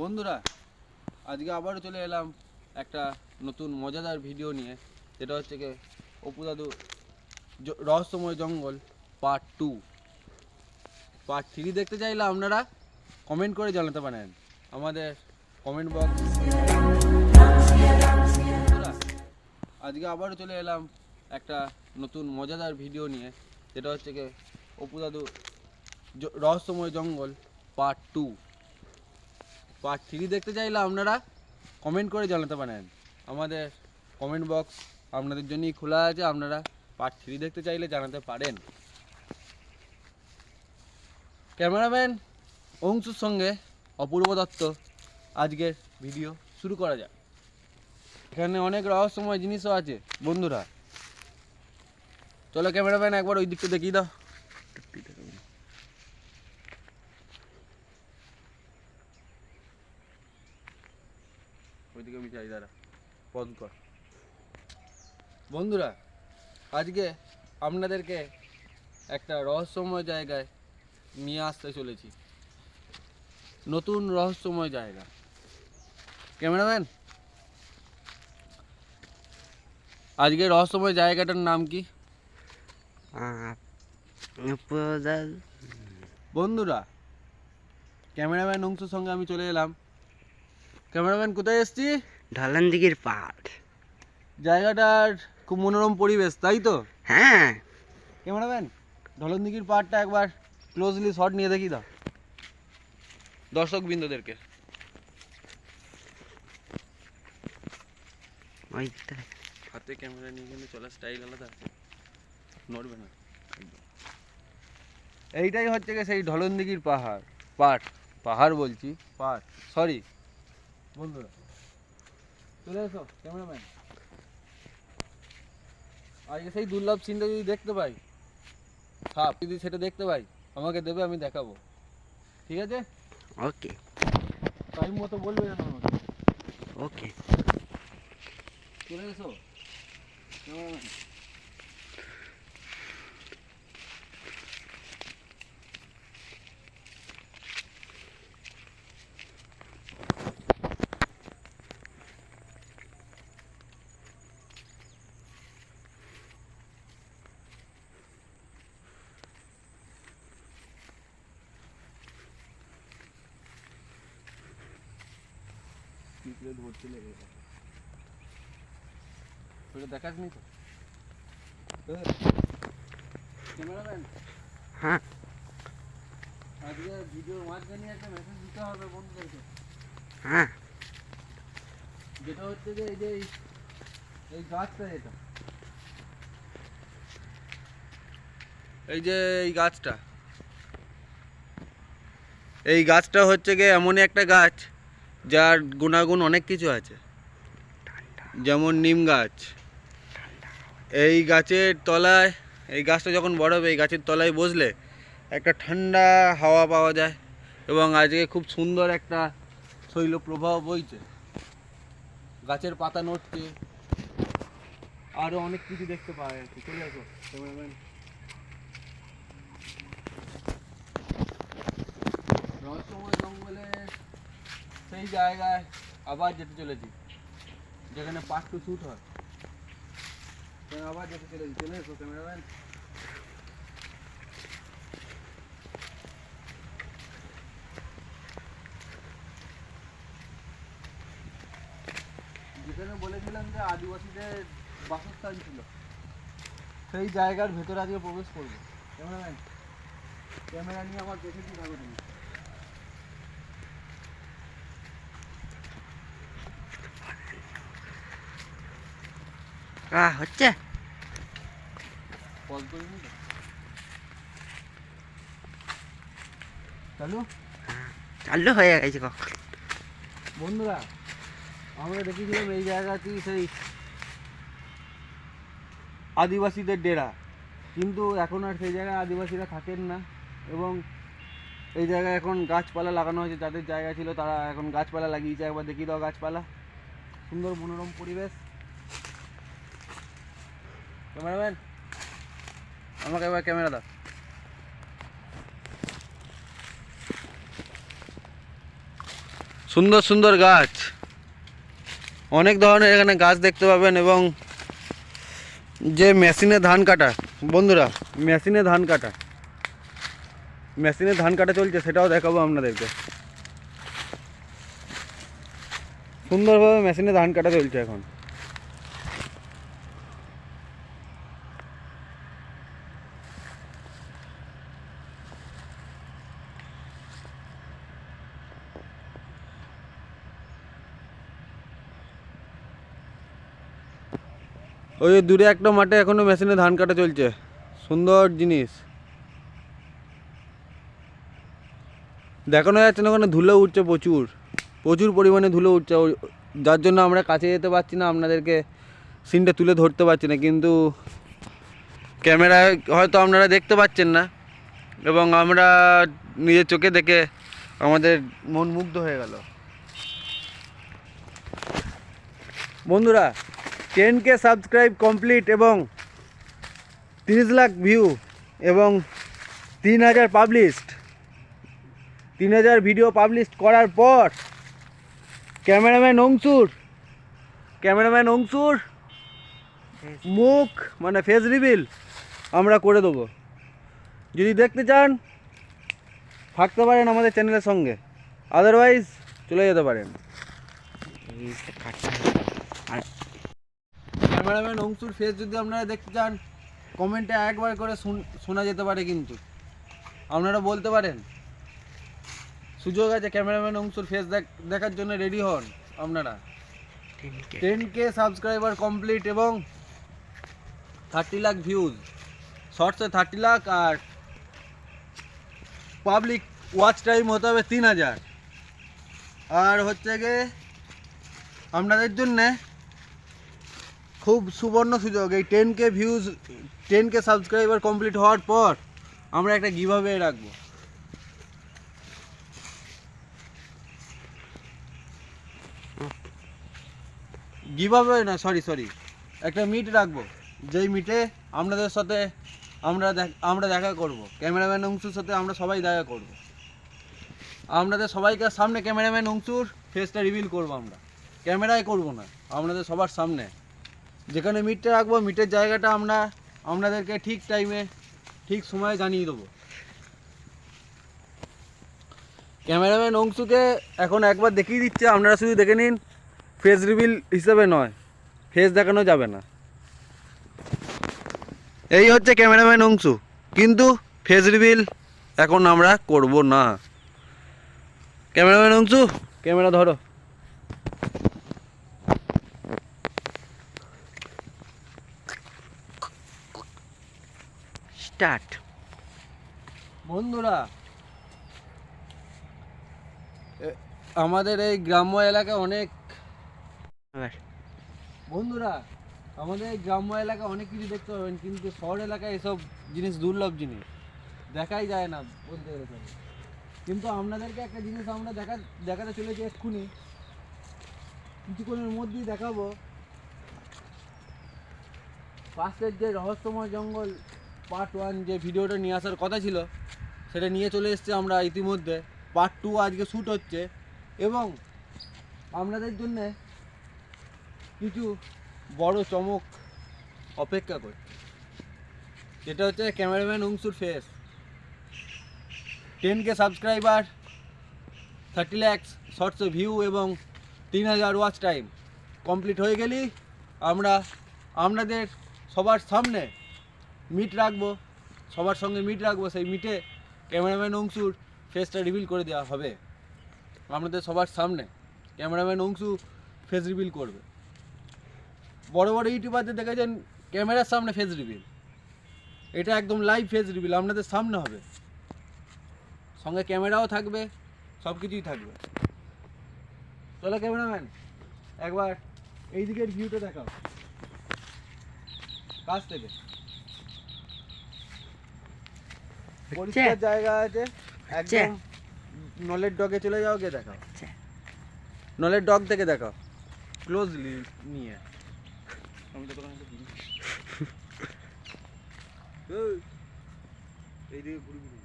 বন্ধুরা, আজকে আবারও চলে এলাম একটা নতুন মজাদার ভিডিও নিয়ে, যেটা হচ্ছে কি অপু দাদু রহস্যময় জঙ্গল পার্ট টু পার্ট থ্রি দেখতে চাইলে আপনারা কমেন্ট করে জানাতে পারেন। আমাদের কমেন্ট বক্স আজকে আবারও চলে এলাম একটা নতুন মজাদার ভিডিও নিয়ে, যেটা হচ্ছে কি অপু দাদু রহস্যময় জঙ্গল পার্ট টু পার্ট থ্রি দেখতে চাইলে আপনারা কমেন্ট করে জানাতে পারেন। আমাদের কমেন্ট বক্স আপনাদের জন্যই খোলা আছে, আপনারা পার্ট থ্রি দেখতে চাইলে জানাতে পারেন। ক্যামেরাম্যান অংশুর সঙ্গে অপূর্ব দত্ত আজকের ভিডিও শুরু করা যাক। এখানে অনেক রহস্যময় জিনিসও আছে, বন্ধুরা। চলো ক্যামেরাম্যান একবার ওই দিকটা দেখিয়ে দাও। আমি চাই দাঁড়া। পজ কর। বন্ধুরা আজকে আপনাদেরকে একটা রহস্যময় জায়গায় নিয়ে আসতে চলেছি। নতুন রহস্যময় জায়গা। ক্যামেরাম্যান আজকে রহস্যময় জায়গাটার নাম কি? বন্ধুরা ক্যামেরাম্যান অংশুর সঙ্গে আমি চলে এলাম। ক্যামেরাম্যান কোথায় এসছি ঢলান দিঘির পাট জায়গাটার খুব মনোরম পরিবেশ তাই তো? হ্যাঁ। ক্যামেরাম্যান ঢলনদিঘির পাহাড়টা একবার ক্লোজলি শট নিয়ে দেখি দাও। দর্শক বিন্দুদেরকে হাতে ক্যামেরা নিয়ে কিন্তু চলার স্টাইল আলাদা নড়বে না। এইটাই হচ্ছে গিয়ে সেই ঢলনদিঘির পাহাড়। পাট পাহাড় বলছি পাট সরি বন্ধুরা চলে এসো ক্যামেরাম্যান। আজকে সেই দুর্লভ সিনটা যদি দেখতে পাই সাপ যদি সেটা দেখতে পাই আমাকে দেবে আমি দেখাবো। ঠিক আছে? ওকে। টাইম মতো বলবে যেন আমাকে। ওকে। চলে এসো ক্যামেরাম্যান। পিঁপড়ে ধরতে লেগে গেছে ওটা দেখাস নি তো ক্যামেরাম্যান? হ্যাঁ। আজকে ভিডিওর মাঝখানে একটা মেসেজ দিতে হবে বন্ধুদেরকে। হ্যাঁ। যেটা হচ্ছে যে এই যে এই- এই গাছটা এটা এই যে এই গাছটা। এই গাছটা হচ্ছে গিয়ে এমনই একটা গাছ। যার গুণাগুণ অনেক কিছু আছে। যেমন নিম গাছ। এই গাছের তলায়, এই গাছটা যখন বড় হবে, এই গাছের তলায় বসলে একটা ঠান্ডা হাওয়া পাওয়া যায় এবং আজকে খুব সুন্দর একটা শৈল প্রবাহ বইছে। গাছের পাতা নড়ছে। আরও অনেক কিছু দেখতে পাওয়া যাচ্ছে। চলে আসো। রহস্যময় সেই জায়গায় আবার যেতে চলেছি, যেখানে পার্ট টু শ্যুট হয়। সেখানে আবার যেতে চলেছি, চলে এসো ক্যামেরাম্যান যেখানে বলেছিলাম যে আদিবাসীদের বাসস্থান ছিল, সেই জায়গার ভেতরে আজকে প্রবেশ করব। ক্যামেরাম্যান ক্যামেরা নিয়ে আমার দেখেছি থাকো তুমি আহ হচ্ছে। চালু? চালু হয়ে গেছে কখন বন্ধুরা আমরা দেখেছিলাম এই জায়গাতেই সেই আদিবাসীদের ডেরা। কিন্তু এখন আর সেই জায়গায় আদিবাসীরা থাকেন না এবং এই জায়গায় এখন গাছপালা লাগানো হয়েছে। যাদের জায়গা ছিল তারা এখন গাছপালা লাগিয়েছে। একবার দেখিয়ে দাও গাছপালা। সুন্দর মনোরম পরিবেশ। ক্যামেরাম্যান আমাকে এবার ক্যামেরা দাও সুন্দর সুন্দর গাছ। অনেক ধরনের এখানে গাছ দেখতে পাবেন এবং যে মেশিনে ধান কাটা, বন্ধুরা, মেশিনে ধান কাটা। মেশিনে ধান কাটা চলছে, সেটাও দেখাবো আপনাদেরকে। সুন্দরভাবে মেশিনে ধান কাটা চলছে এখন। ওই দূরে একটা মাঠে এখনও মেশিনে ধান কাটা চলছে। সুন্দর জিনিস। দেখানো যাচ্ছে না ওখানে ধুলো উঠছে প্রচুর। প্রচুর পরিমাণে ধুলো উঠছে। যার জন্য আমরা কাছে যেতে পারছি না, আপনাদেরকে সিনটা তুলে ধরতে পারছি না। কিন্তু ক্যামেরায় হয়তো আপনারা দেখতে পাচ্ছেন না। এবং আমরা নিজের চোখে দেখে আমাদের মন মুগ্ধ হয়ে গেল। বন্ধুরা টেন কে সাবস্ক্রাইব কমপ্লিট এবং তিরিশ লাখ ভিউ এবং তিন হাজার পাবলিশড। তিন হাজার ভিডিও পাবলিশ করার পর ক্যামেরাম্যান অংশুর ক্যামেরাম্যান অংশুর মুখ মানে ফেস রিভিল আমরা করে দেবো। যদি দেখতে চান, থাকতে পারেন আমাদের চ্যানেলের সঙ্গে। আদারওয়াইজ চলে যেতে পারেন। আর ক্যামেরাম্যান অংশুর ফেস যদি আপনারা দেখতে চান কমেন্টে একবার করে শুন- শোনা যেতে পারে কিন্তু। আপনারা বলতে পারেন। সুযোগ আছে ক্যামেরাম্যান অংশুর ফেস দেখার জন্য রেডি হন আপনারা। টেন কে সাবস্ক্রাইবার কমপ্লিট এবং থার্টি লাখ ভিউজ শর্টসে থার্টি লাখ আর পাবলিক ওয়াচ টাইম হতে হবে তিন হাজার। আর হচ্ছে গিয়ে আপনাদের জন্যে খুব সুবর্ণ সুযোগ। এই ten K views ten K subscriber complete হওয়ার পর আমরা একটা গিভাবে রাখব। গিভাবে না সরি সরি একটা মিট রাখব। যেই মিটে আপনাদের সাথে আমরা আমরা দেখা করব। ক্যামেরাম্যান অংশুর সাথে আমরা সবাই দেখা করব। আপনাদের সবাইকার সামনে ক্যামেরাম্যান অংশুর ফেসটা রিভিল করব আমরা। ক্যামেরায় করব না, আপনাদের সবার সামনে। যেখানে মিটটা রাখব, মিটের জায়গাটা আমরা, আপনাদেরকে ঠিক টাইমে ঠিক সময়ে জানিয়ে দেবো। ক্যামেরাম্যান অংশুকে এখন একবার দেখিয়ে দিচ্ছে, আপনারা শুধু দেখে নিন ফেস রিভিল হিসেবে নয় ফেস দেখানো যাবে না। এই হচ্ছে ক্যামেরাম্যান অংশু, কিন্তু ফেস রিভিল এখন আমরা করব না। ক্যামেরাম্যান অংশু, ক্যামেরা ধরো। স্টার্ট। বন্ধুরা আমাদের এই গ্রাম্য এলাকায় অনেক বন্ধুরা আমাদের এই গ্রাম্য এলাকায় অনেক কিছু দেখতে পাবেন কিন্তু শহর এলাকায় এসব জিনিস দুর্লভ জিনিস। দেখাই যায় না বলতে গেলে কিন্তু আপনাদেরকে একটা জিনিস আমরা দেখা দেখাতে চলেছি এক্ষুনি। কিছুক্ষণের মধ্যেই দেখাবো। পাশের যে রহস্যময় জঙ্গল পার্ট ওয়ান যে ভিডিওটা নিয়ে আসার কথা ছিল, সেটা নিয়ে চলে এসেছে আমরা ইতিমধ্যে। পার্ট টু আজকে শ্যুট হচ্ছে এবং আপনাদের জন্যে কিছু বড় চমক অপেক্ষা করছে যেটা হচ্ছে cameraman অংশুর face ten K subscriber thirty lakhs shorts view এবং তিন হাজার ওয়াচ টাইম কমপ্লিট হয়ে গেলেই আমরা, আপনাদের সবার সামনে মিট রাখব, সবার সঙ্গে মিট রাখব, সেই মিটে ক্যামেরাম্যান অংশুর ফেসটা রিভিল করে দেওয়া হবে। আপনাদের সবার সামনে ক্যামেরাম্যান অংশু ফেস রিভিল করবে। বড় বড় ইউটিউবারদের দেখেছেন, ক্যামেরার সামনে ফেস রিভিল এটা একদম লাইভ ফেস রিভিল আপনাদের সামনে হবে। সঙ্গে ক্যামেরাও থাকবে সব কিছুই থাকবে। চলো ক্যামেরাম্যান, একবার এই দিকের ভিউটা দেখাও। কাছ থেকে। পরিষ্কার জায়গা আছে একদম নলের ডগে চলে যাও গিয়ে দেখাও। নলের ডগ থেকে দেখাও। ক্লোজলি নিয়ে। আমি তো এইদিকে ঘুরি ঘুরি।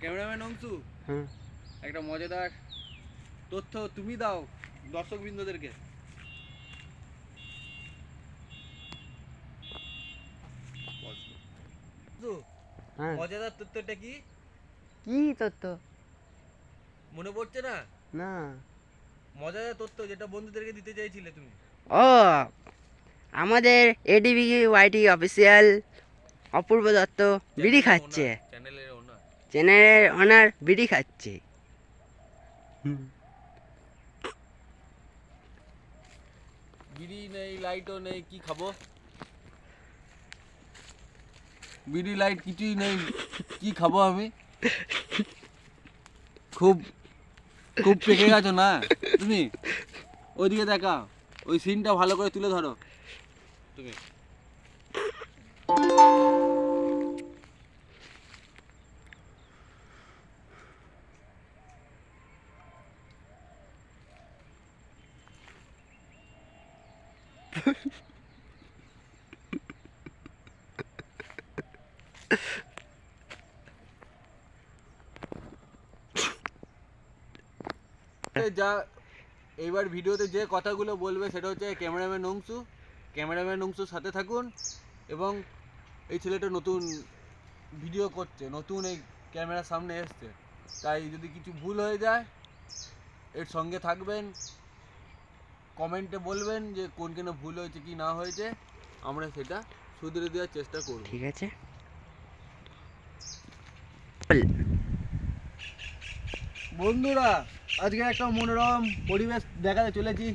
ক্যামেরাম্যান অংশু একটা মজাদার তথ্য তুমি দাও দর্শক বিন্দুদেরকে হ্যাঁ। মজাদার তথ্যটা কি? কি তথ্য মনে পড়ছে না? না। মজাদার তথ্য যেটা বন্ধুদেরকে দিতে চাইছিলে তুমি। ও আমাদের ADB YT official Apurba Dutta বিড়ি খাচ্ছে। চ্যানেলের ওনার চ্যানেলের অনার বিড়ি খাচ্ছে। বিড়ি নেই লাইটও নেই কি খাব? বিড়ি লাইট কিছুই নেই, কি খাব আমি? খুব খুব পেকে গেছো না? তুমি? ওইদিকে দেখা, ওই সিনটা ভালো করে তুলে ধরো। তুমি? যা, এইবার ভিডিওতে যে কথাগুলো বলবে সেটা হচ্ছে ক্যামেরাম্যান অংশু ক্যামেরাম্যান অংশুর সাথে থাকুন এবং এই ছেলেটা নতুন ভিডিও করছে, নতুন এই ক্যামেরার সামনে এসছে। তাই যদি কিছু ভুল হয়ে যায়, এর সঙ্গে থাকবেন, কমেন্টে বলবেন যে কোন কেন ভুল হয়েছে, কি না হয়েছে, আমরা সেটা শুধরে দেওয়ার চেষ্টা করব। ঠিক আছে। বন্ধুরা আজকে একটা মনোরম পরিবেশ দেখাতে চলেছি।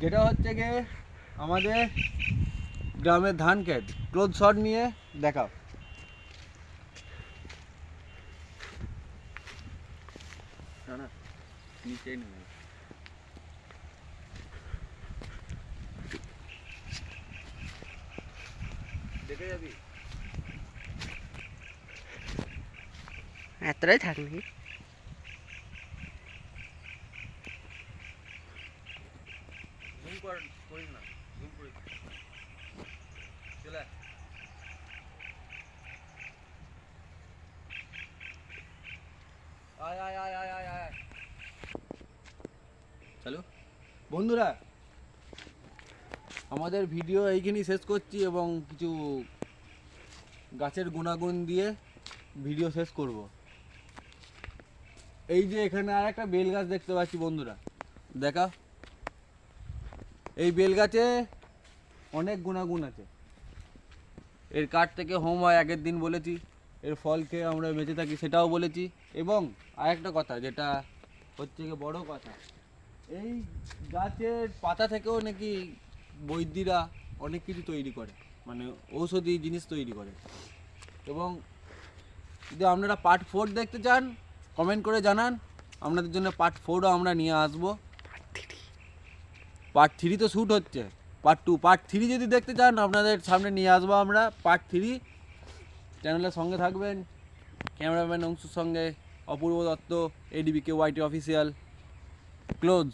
যেটা হচ্ছে গিয়ে আমাদের গ্রামের ধান ক্ষেত। ক্লোজ শট নিয়ে দেখাও। না না নিচেই নেবে দেখে যাবি এতটাই থাক নাকি জুম কর করিস না জুম করিস না। চলে আয়। আয় আয় আয় আয় আয় আয় চলো? বন্ধুরা আমাদের ভিডিও এইখানেই শেষ করছি এবং কিছু গাছের গুণাগুণ দিয়ে ভিডিও শেষ করব। এই যে এখানে আর একটা বেল গাছ দেখতে পাচ্ছি বন্ধুরা। দেখা? এই বেল গাছে অনেক গুণাগুণ আছে। এর কাঠ থেকে হোম হয়, আগের দিন বলেছি। এর ফল খেয়ে আমরা বেঁচে থাকি সেটাও বলেছি। এবং আরেকটা কথা, যেটা হচ্ছে গিয়ে বড় কথা, এই গাছের পাতা থেকেও নাকি বৈদ্যিরা অনেক কিছু তৈরি করে। মানে ঔষধি জিনিস তৈরি করে। এবং যদি আপনারা পার্ট ফোর দেখতে চান কমেন্ট করে জানান। আপনাদের জন্য পার্ট ফোরও আমরা নিয়ে আসব। পার্ট থ্রি তো শ্যুট হচ্ছে। পার্ট টু পার্ট থ্রি যদি দেখতে চান আপনাদের সামনে নিয়ে আসব আমরা। পার্ট থ্রি চ্যানেলের সঙ্গে থাকবেন। ক্যামেরাম্যান অংশুর সঙ্গে অপূর্ব দত্ত এডিবি কে ওয়াইটি অফিসিয়াল ক্লোজ